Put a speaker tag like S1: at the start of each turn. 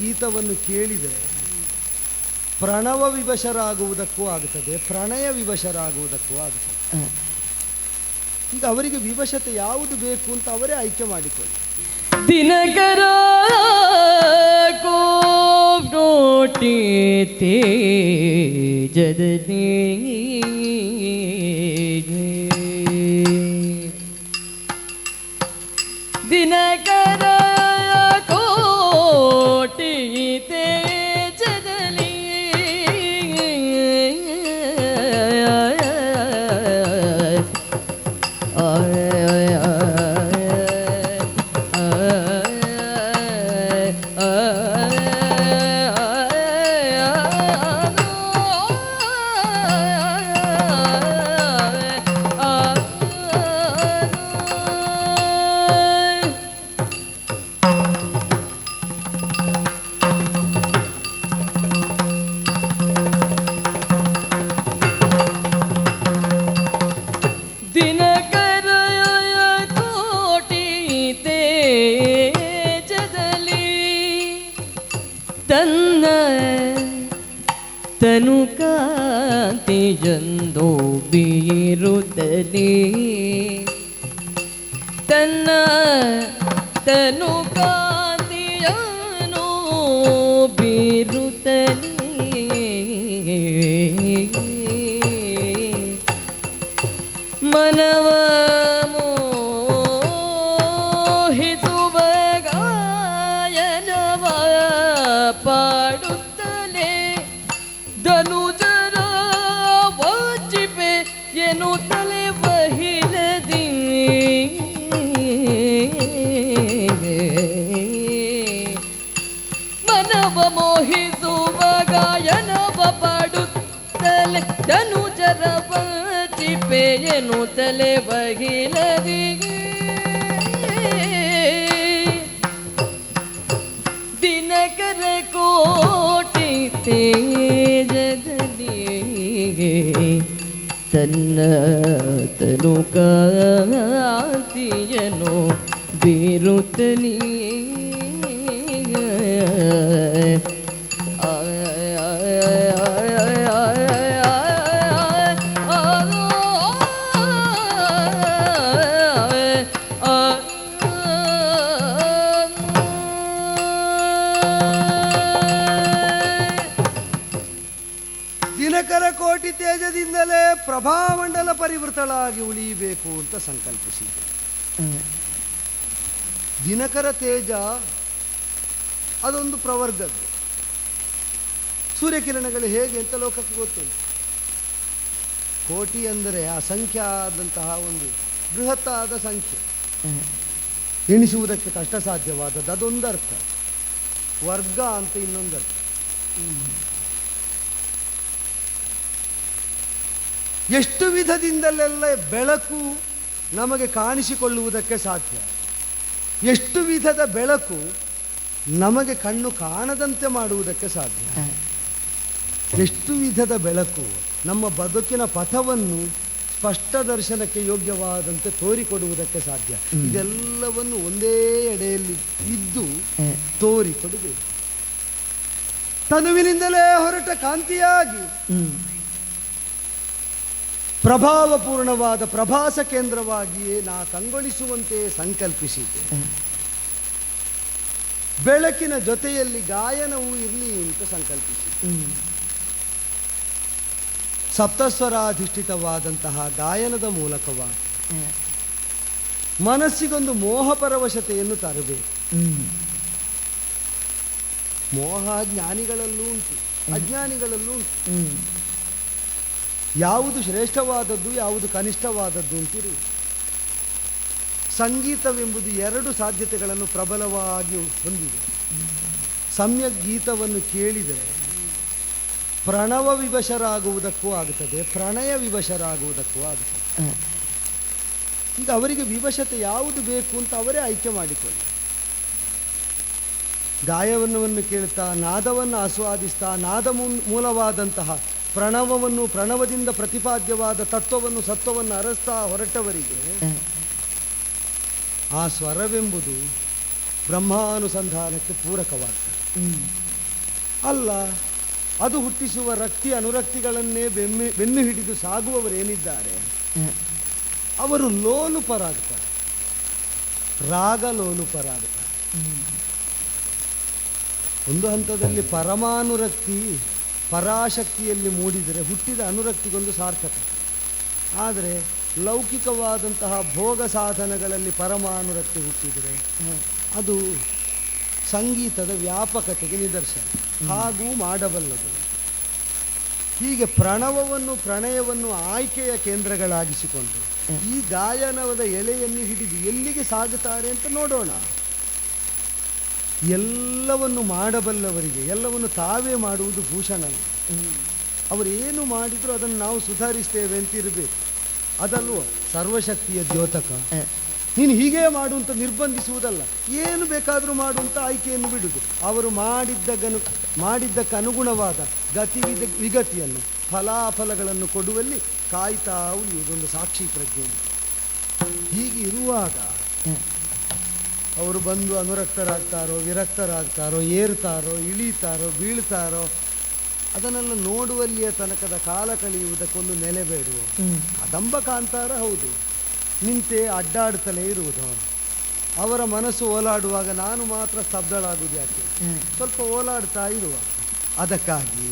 S1: ಗೀತವನ್ನು ಕೇಳಿದರೆ ಪ್ರಣವ ವಿವಶರಾಗುವುದಕ್ಕೂ ಆಗುತ್ತದೆ ಪ್ರಣಯ ವಿವಶರಾಗುವುದಕ್ಕೂ ಆಗುತ್ತದೆ ಈಗ ಅವರಿಗೆ ವಿವಶತೆ ಯಾವುದು ಬೇಕು ಅಂತ ಅವರೇ ಆಯ್ಕೆ ಮಾಡಿಕೊಳ್ಳಿ.
S2: ದಿನಕರ ಕೋಟಿ ದಿನಕರ ತನ್ನ ತನು ಕಾಂತಿಯೊಂದು ಬೀರುತ್ತಲೇ ತನ್ನ ತನು ಕಾಂತಿಯನು ಬೀರುತ್ತಲೇ ಮನವ ವಾಚಿಪೆ ತಲೆ ಬಹಿಲದಿ ಮನವ ಮೋಹಿಸುವ ಗಾಯನವ ಪಾಡುತ್ತಲೆ ಧನುಜರ ಚಿಪೆಯನು ತಲೆ ಬಹಿಲದಿ ದಿನಕರ ಕೋಟಿ ತೇಜದಲ್ಲಿ ತನ್ನ ತನು ಕಾಂತಿಯನು ಬೀರುತ್ತಲೀ
S1: ದಿನಕರ ಕೋಟಿ ತೇಜದಿಂದಲೇ ಪ್ರಭಾಮಂಡಲ ಪರಿವೃತಳಾಗಿ ಉಳಿಯಬೇಕು ಅಂತ ಸಂಕಲ್ಪಿಸಿದೆ ದಿನಕರ ತೇಜ ಅದೊಂದು ಪ್ರವರ್ಗದ್ದು. ಸೂರ್ಯಕಿರಣಗಳು ಹೇಗೆ ಅಂತ ಲೋಕಕ್ಕೆ ಗೊತ್ತು ಕೋಟಿ ಅಂದರೆ ಸಂಖ್ಯೆ ಆದಂತಹ ಒಂದು ಬೃಹತ್ತಾದ ಸಂಖ್ಯೆ. ಎಣಿಸುವುದಕ್ಕೆ ಕಷ್ಟ ಸಾಧ್ಯವಾದದ್ದು ಅದೊಂದು ಅರ್ಥ ವರ್ಗ ಅಂತ ಇನ್ನೊಂದು ಅರ್ಥ ಎಷ್ಟು ವಿಧದಿಂದಲೆಲ್ಲ ಬೆಳಕು ನಮಗೆ ಕಾಣಿಸಿಕೊಳ್ಳುವುದಕ್ಕೆ ಸಾಧ್ಯ? ಎಷ್ಟು ವಿಧದ ಬೆಳಕು ನಮಗೆ ಕಣ್ಣು ಕಾಣದಂತೆ ಮಾಡುವುದಕ್ಕೆ ಸಾಧ್ಯ? ಎಷ್ಟು ವಿಧದ ಬೆಳಕು ನಮ್ಮ ಬದುಕಿನ ಪಥವನ್ನು ಸ್ಪಷ್ಟ ದರ್ಶನಕ್ಕೆ ಯೋಗ್ಯವಾದಂತೆ ತೋರಿಕೊಡುವುದಕ್ಕೆ ಸಾಧ್ಯ? ಇದೆಲ್ಲವನ್ನು ಒಂದೇ ಎಡೆಯಲ್ಲಿ ಇದ್ದು ತೋರಿಕೊಡಬೇಕು ತನುವಿನಿಂದಲೇ ಹೊರಟ ಕಾಂತಿಯಾಗಿ ಪ್ರಭಾವಪೂರ್ಣವಾದ ಪ್ರಭಾಸ ಕೇಂದ್ರವಾಗಿಯೇ ನಾ ಕಂಗೊಳಿಸುವಂತೆ ಸಂಕಲ್ಪಿಸಿದ್ದೆ. ಬೆಳಕಿನ ಜೊತೆಯಲ್ಲಿ ಗಾಯನವೂ ಇರಲಿ ಅಂತ ಸಂಕಲ್ಪಿಸಿದೆ ಸಪ್ತಸ್ವರಾಧಿಷ್ಠಿತವಾದಂತಹ ಗಾಯನದ ಮೂಲಕವಾಗಿ ಮನಸ್ಸಿಗೊಂದು ಮೋಹಪರವಶತೆಯನ್ನು ತರಬೇಕು. ಮೋಹ ಜ್ಞಾನಿಗಳಲ್ಲೂ ಉಂಟು, ಅಜ್ಞಾನಿಗಳಲ್ಲೂ ಉಂಟು. ಯಾವುದು ಶ್ರೇಷ್ಠವಾದದ್ದು ಯಾವುದು ಕನಿಷ್ಠವಾದದ್ದು ಅಂತೀರಿ? ಸಂಗೀತವೆಂಬುದು ಎರಡು ಸಾಧ್ಯತೆಗಳನ್ನು ಪ್ರಬಲವಾಗಿ ಹೊಂದಿದೆ. ಸಮ್ಯಕ್ ಗೀತವನ್ನು ಕೇಳಿದರೆ ಪ್ರಣವ ವಿವಶರಾಗುವುದಕ್ಕೂ ಆಗುತ್ತದೆ ಪ್ರಣಯ ವಿವಶರಾಗುವುದಕ್ಕೂ ಆಗುತ್ತದೆ ಈಗ ಅವರಿಗೆ ವಿವಶತೆ ಯಾವುದು ಬೇಕು ಅಂತ ಅವರೇ ಆಯ್ಕೆ ಮಾಡಿಕೊಳ್ಳಿ. ಗಾಯವನ್ನವನ್ನು ಕೇಳ್ತಾ ನಾದವನ್ನು ಆಸ್ವಾದಿಸ್ತಾ ನಾದ ಮೂಲವಾದಂತಹ ಪ್ರಣವವನ್ನು ಪ್ರಣವದಿಂದ ಪ್ರತಿಪಾದ್ಯವಾದ ತತ್ವವನ್ನು ಸತ್ವವನ್ನು ಅರಸ್ತಾ ಹೊರಟವರಿಗೆ ಆ ಸ್ವರವೆಂಬುದು ಬ್ರಹ್ಮಾನುಸಂಧಾನಕ್ಕೆ ಪೂರಕವಾಗ್ತದೆ ಅಲ್ಲ ಅದು ಹುಟ್ಟಿಸುವ ರಕ್ತಿ ಅನುರಕ್ತಿಗಳನ್ನೇ ಬೆಮ್ಮೆ ಬೆನ್ನು ಹಿಡಿದು ಸಾಗುವವರೇನಿದ್ದಾರೆ. ಅವರು ಲೋಲುಪರಾಗ್ತಾರೆ. ರಾಗ ಲೋಲುಪರಾಗ್ತಾರೆ. ಒಂದು ಹಂತದಲ್ಲಿ ಪರಮಾನುರಕ್ತಿ ಪರಾಶಕ್ತಿಯಲ್ಲಿ ಮೂಡಿದರೆ ಹುಟ್ಟಿದ ಅನುರಕ್ತಿಗೊಂದು ಸಾರ್ಥಕ. ಆದರೆ ಲೌಕಿಕವಾದಂತಹ ಭೋಗ ಸಾಧನಗಳಲ್ಲಿ ಪರಮಾನುರಕ್ತಿ ಹುಟ್ಟಿದರೆ ಅದು ಸಂಗೀತದ ವ್ಯಾಪಕತೆಗೆ ನಿದರ್ಶನ. ಹಾಗೂ ಮಾಡಬಲ್ಲದು. ಹೀಗೆ ಪ್ರಣವವನ್ನು ಪ್ರಣಯವನ್ನು ಆಯ್ಕೆಯ ಕೇಂದ್ರಗಳಾಗಿಸಿಕೊಂಡು ಈ ಗಾಯನವದ ಎಲೆಯನ್ನು ಹಿಡಿದು ಎಲ್ಲಿಗೆ ಸಾಗುತ್ತಾರೆ ಅಂತ ನೋಡೋಣ. ಎಲ್ಲವನ್ನು ಮಾಡಬಲ್ಲವರಿಗೆ ಎಲ್ಲವನ್ನು ತಾವೇ ಮಾಡುವುದು ಭೂಷಣ ಅವರೇನು
S2: ಹ್ಮ್.
S1: ಅವರು ಏನು ಮಾಡಿದ್ರು ಅದನ್ನು ನಾವು ಸುಧಾರಿಸ್ತೇವೆ ಅಂತ ಇರಬೇಕು ಅದಲ್ವೋ ಸರ್ವಶಕ್ತಿಯ ದ್ಯೋತಕ. ನೀನು ಹೀಗೇ ಮಾಡು ಅಂತ ನಿರ್ಬಂಧಿಸುವುದಲ್ಲ ಏನು ಬೇಕಾದರೂ ಮಾಡು ಅಂತ ಆಯ್ಕೆಯನ್ನು ಬಿಡುದು ಅವರು ಮಾಡಿದ್ದಗನು ಮಾಡಿದ್ದಕ್ಕೆ ಅನುಗುಣವಾದ ಗತಿ ವಿಗತಿಯನ್ನು ಫಲಾಫಲಗಳನ್ನು ಕೊಡುವಲ್ಲಿ ಕಾಯ್ತಾ ಉಳಿಯುವುದೊಂದು ಸಾಕ್ಷಿ ಪ್ರಜ್ಞೆ ಹೀಗೆ ಇರುವಾಗ. ಅವರು ಬಂದು ಅನುರಕ್ತರಾಗ್ತಾರೋ ವಿರಕ್ತರಾಗ್ತಾರೋ ಏರ್ತಾರೋ ಇಳೀತಾರೋ ಬೀಳ್ತಾರೋ ಅದನ್ನೆಲ್ಲ ನೋಡುವಲ್ಲಿಯ ತನಕದ ಕಾಲ ಕಳೆಯುವುದಕ್ಕೊಂದು ನೆಲೆ ಬೇಡುವ?
S2: ಅದಂಬ
S1: ಕದಂಬ ಕಾಂತಾರ ಹೌದು. ನಿಂತೆ ಅಡ್ಡಾಡ್ತಲೇ ಇರುವುದು ಅವರ ಮನಸ್ಸು ಓಲಾಡುವಾಗ ನಾನು ಮಾತ್ರ ಸ್ತಬ್ಧಳಾಗುವುದು ಯಾಕೆ? ಸ್ವಲ್ಪ ಓಲಾಡ್ತಾ ಇರುವ. ಅದಕ್ಕಾಗಿ